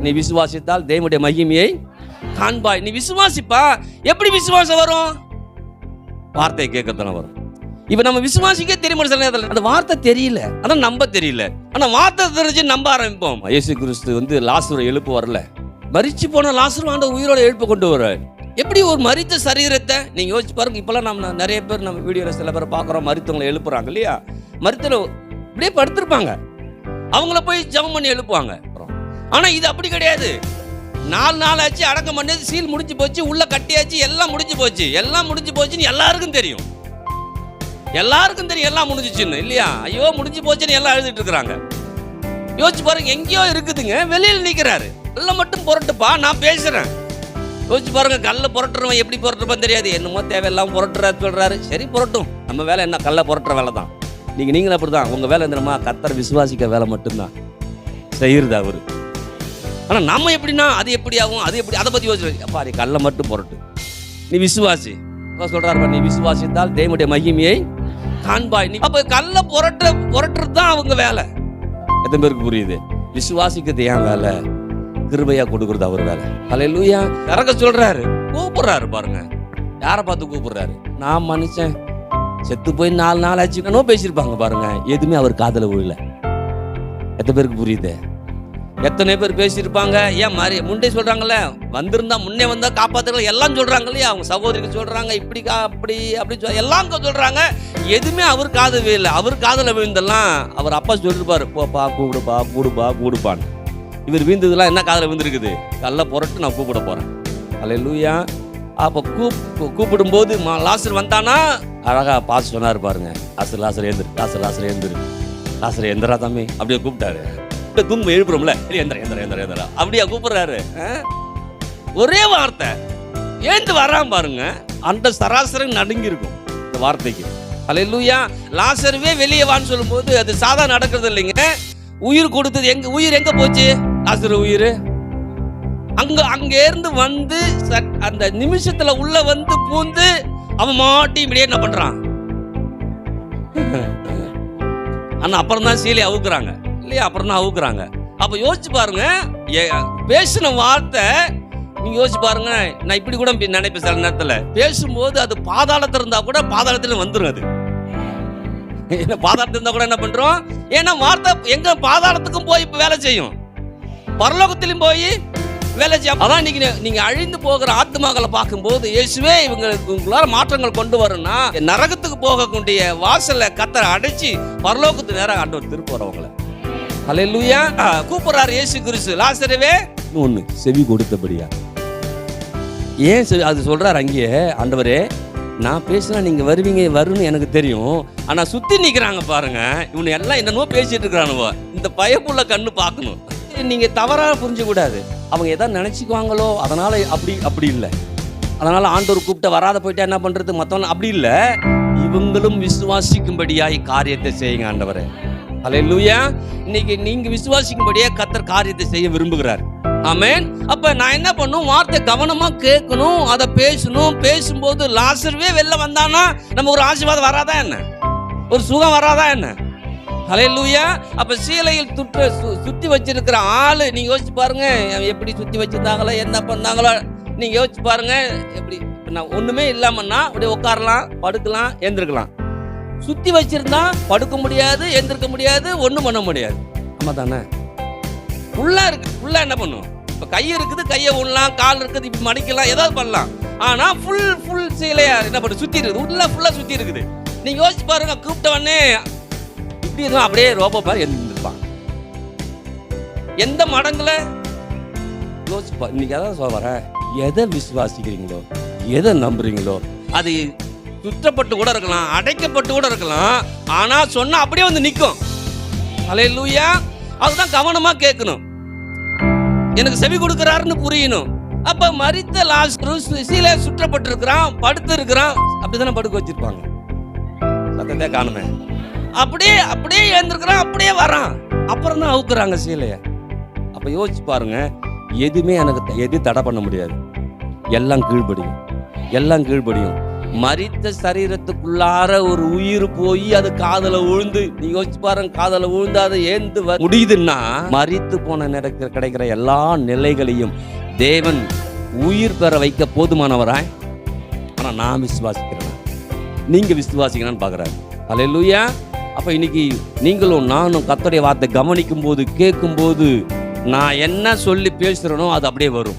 நீ விசுவாசித்தால் தேவனுடைய மகிமையை காண்பாய். நீ விசுவாசிப்பா. எப்படி விசுவாசம் வரும்? வார்த்தையை கேட்கத்தான வரும். இப்ப நம்ம விசுவாசிக்க தெரியும்? சில நேரத்தில் அந்த வார்த்தை தெரியல. அதான் நம்ப தெரியல. ஆனா வார்த்தை தெரிஞ்சு நம்ப ஆரம்பிப்போம். இயேசு கிறிஸ்து வந்து லாசுரை எழுப்பு வரல. மறிச்சு போன லாசுரு ஆண்ட உயிரோட எழுப்பு கொண்டு வர எப்படி ஒரு மறித்த சரீரத்தை நீங்க யோசிச்சு பாருங்க இப்பெல்லாம் நம்ம நிறைய பேர் நம்ம வீடியோல சில பேர் பார்க்குறோம் மருத்துவங்களை எழுப்புறாங்க இல்லையா? மருத்துவ இப்படியே படுத்திருப்பாங்க. அவங்கள போய் ஜெபம் பண்ணி எழுப்புவாங்க. ஆனால் இது அப்படி கிடையாது. நாலு நாள் ஆச்சு அடக்கம் பண்ணது சீல் முடிஞ்சு போச்சு உள்ள கட்டியாச்சு எல்லாம் முடிஞ்சு போச்சு. எல்லாம் முடிஞ்சு போச்சுன்னு எல்லாருக்கும் தெரியும். எல்லாருக்கும் தெரியும் எல்லாம் முடிஞ்சிச்சுன்னு இல்லையா? ஐயோ முடிஞ்சு போச்சுன்னு எல்லாம் எழுதிட்டு இருக்கிறாங்க. யோசிச்சு பாருங்க எங்கேயோ இருக்குதுங்க வெளியில் நிற்கிறாரு கல்லை மட்டும் புரட்டுப்பா நான் பேசுறேன். யோசிச்சு பாருங்க கல்லை புரட்டுறவன் எப்படி புரட்டுறப்பான்னு தெரியாது. என்னமோ தேவையில்லாம புரட்டுறா சொல்றாரு. சரி புரட்டும். நம்ம வேலை என்ன கல்லை புரட்டுற வேலை தான். நீங்க நீங்களும் அப்படிதான். உங்க வேலை என்னமா கத்தர் விசுவாசிக்க வேலை மட்டும்தான். செய்யறது அவரு. ஆனால் நம்ம எப்படின்னா அது எப்படி ஆகும் அது எப்படி அதை பற்றி யோசிச்சு பாரு கல்லை மட்டும் புரட்டு. நீ விசுவாசி. சொல்கிறாரு நீ விசுவாசித்தால் தேவனுடைய மகிமையை காண்பாய். நீ அப்போ கல்லை புரட்ட புரட்டுறது தான் அவங்க வேலை. எத்தனை பேருக்கு புரியுது? விசுவாசிக்கிறது ஏன் வேலை? கிருபையா கொடுக்கறது அவர் வேலை. ஹalleluya. இறக்க சொல்றாரு. கூப்பிடுறாரு பாருங்க. யாரை பார்த்து கூப்பிடுறாரு? நான் மனுஷன். செத்து போய் நாலு நாள் ஆச்சு பேசியிருப்பாங்க பாருங்க. எதுவுமே அவர் காதல விழல. எத்தனை பேருக்கு புரியுது? எத்தனை பேர் பேசியிருப்பாங்க? ஏன் மாதிரி முண்டே சொல்றாங்கல்ல வந்திருந்தா முன்னே வந்தால் காப்பாற்றுறது எல்லாம் சொல்கிறாங்க இல்லையா? அவங்க சகோதரிக்கு சொல்கிறாங்க இப்படி கா அப்படி அப்படி சொல் எல்லாம் சொல்கிறாங்க எதுவுமே அவர் காது விழல அவர் காதில் விழுந்தெல்லாம் அவர் அப்பா சொல்லிருப்பாரு போப்பா கூப்பிடுப்பா கூடுப்பா கூடுப்பான்னு இவர் விழுந்ததுலாம் என்ன காதில் விழுந்திருக்குது? கல்ல புரட்டு நான் கூப்பிட போகிறேன் அல்ல லூயா அப்போ கூப் கூப்பிடும்போது மா லாசர் வந்தானா? அழகாக பாசு சொன்னார் பாருங்க. லாசர் லாசர் எழுந்துரு லாசர் லாசர் எழுந்துரு லாசர் எந்திரா தம்பி. அப்படியே கூப்பிட்டாரு. இப்ப தூங்கு எழுப்புறோம்ல. எந்திர எந்திர எந்திர எந்திரா அப்படியா கூப்பிடுறாரு? ஒரே வார்த்தை. ஏந்து வரான் பாருங்க அந்த சராசரம் நடுங்கி இருக்கும் இந்த வார்த்தைக்கு. அல்லேலூயா லாசருவே வெளியே வான்னு சொல்லும்போது அது சாதா நடக்கிறது இல்லைங்க. உயிர் கொடுத்தது எங்க உயிர் எங்க போச்சு? லாசரு உயிர். அங்க அங்க இருந்து வந்து அந்த நிமிஷத்துல உள்ள வந்து பூந்து அவன் மாட்டி இப்படியே என்ன பண்றான்? ஆனா அப்புறம் தான் சீலை அவுக்குறாங்க. இல்லையா? அப்புறம் தான் அவுக்குறாங்க. அப்போ யோசிச்சு பாருங்க ஏ- பேசின வார்த்தை நீங்க யோசிச்சு பாருங்க நான் இப்படி கூட நினைப்பேன் சில நேரத்தில். பேசும்போது அது பாதாளத்தில் இருந்தால் கூட பாதாளத்தில் வந்துடும் அது. என்ன பாதாளத்தில் இருந்தால் கூட என்ன பண்ணுறோம் ஏன்னா வார்த்தை எங்கே பாதாளத்துக்கும் போய் வேலை செய்யும். பரலோகத்திலும் போய் வேலை செய்யும் அதான் இன்னைக்கு நீங்கள் அழிந்து போகிற ஆத்மாக்களை பார்க்கும்போது இயேசுவே இவங்களுக்கு உங்களால் மாற்றங்கள் கொண்டு வரணும்னா நரகத்துக்கு போகக்கூடிய வாசலை கத்தரை அடைச்சி பரலோகத்து நேரம் ஆண்டவர் திருப்ப வரவங்களை ஹalleluya கூப்பிடுறாரு இயேசு கிறிஸ்து. லாசரவே ஒன்று செவி கொடுத்தபடியா? ஏன் செவி- அது சொல்கிறார் அங்கேயே ஆண்டவரே நான் பேசினா நீங்கள் வருவீங்க வரும்னு எனக்கு தெரியும். ஆனால் சுற்றி நிற்கிறாங்க பாருங்க இவனு எல்லாம் என்னென்னமோ பேசிட்டு இருக்கிறானுவோ. இந்த பயப்புள்ள கண்ணு பார்க்கணும். நீங்கள் தவறாக புரிஞ்சக்கூடாது அவங்க எதாவது நினச்சிக்குவாங்களோ அதனால் அப்படி அப்படி இல்லை. அதனால் ஆண்டவர் கூப்பிட்ட வராத போயிட்டா என்ன பண்ணுறது மத்தவங்க அப்படி இல்லை. இவங்களும் விசுவாசிக்கும்படியாய் காரியத்தை செய்யுங்க ஆண்டவரே. அல்லேலூயா இன்னைக்கு நீங்க விசுவாசிக்கும்படியே கத்தர் காரியத்தை செய்ய விரும்புகிறார். ஆமேன் அப்ப நான் என்ன பண்ணும்? வார்த்தை கவனமா கேட்கணும் அதை பேசணும். பேசும்போது லாசர்வே வெளில வந்தானா நம்ம ஒரு ஆசீர்வாதம் வராதா என்ன? ஒரு சுகம் வராதா என்ன? ஹalleluya அப்ப சீலையில் துற்ற சு- சுத்தி வச்சிருக்கிற ஆளு நீங்க யோசிச்சு பாருங்க. அவன் எப்படி சுத்தி வச்சிருந்தாங்களோ என்ன பண்ணாங்களோ நீங்க யோசிச்சு பாருங்க. எப்படி நான் ஒண்ணுமே இல்லாமன்னா அப்படியே உட்காரலாம் படுக்கலாம் எழுந்திருக்கலாம் சுத்தி வச்சிருந்தா படுக்க முடியாது எந்திருக்க முடியாது ஒண்ணும் பண்ண முடியாது. ஆமா தானே ஃபுல்லா இருக்கு ஃபுல்லா என்ன பண்ணும்? இப்ப கை இருக்குது கையை விடலாம் கால் இருக்குது இப்படி மடிக்கலாம் ஏதாவது பண்ணலாம். ஆனா ஃபுல் ஃபுல் சீலையா என்ன பண்ணு சுத்தி இருக்குது. உள்ள ஃபுல்லா சுத்தி இருக்குது. நீங்க யோசிச்சு பாருங்க கூப்பிட்ட உடனே இப்படி இருந்தா அப்படியே ரோபோ மாதிரி எழுந்திருப்பான் எந்த மடங்குல? யோசிச்சு இன்னைக்கு அதான் சொல்ல வரேன். எதை விசுவாசிக்கிறீங்களோ எதை நம்புறீங்களோ அது சுற்றப்பட்டு கூட இருக்கலாம் அடைக்கப்பட்டு கூட இருக்கலாம். ஆனால் சொன்னால் அப்படியே வந்து நிற்கும் அலையலூயா. அதுதான் கவனமாக கேட்கணும். எனக்கு செவி கொடுக்கிறாருன்னு புரியணும். அப்ப மறித்த லாஸ்கரும் சீல சுற்றப்பட்டு இருக்கிறான் படுத்து இருக்கிறான். அப்படிதானே படுக்க வச்சிருப்பாங்க. சத்தத்தை காணுமே. அப்படியே அப்படியே எழுந்திருக்கிறான் அப்படியே வரான். அப்புறம் தான் அவுக்குறாங்க சீலைய. அப்ப யோசிச்சு பாருங்க. எதுவுமே எனக்கு த- எது தடை பண்ண முடியாது. எல்லாம் கீழ்படியும். எல்லாம் கீழ்படியும். மறித்த சரீரத்துக்குள்ளார ஒரு உயிர் போய் அது காதல விழுந்து நீ யோசிச்சு பாருங்க காதல விழுந்து அதை ஏந்து முடியுதுன்னா மறித்து போன நேரத்தில் கிடைக்கிற எல்லா நிலைகளையும் தேவன் உயிர் பெற வைக்க போதுமானவராய். ஆனா நான் விசுவாசிக்கிறேன். நீங்க விசுவாசிக்கணும்னு பார்க்குறாரு அல்லேலூயா அப்போ இன்னைக்கு நீங்களும் நானும் கத்தோடைய வார்த்தை கவனிக்கும் போது கேட்கும் போது நான் என்ன சொல்லி பேசுகிறேனோ அது அப்படியே வரும்.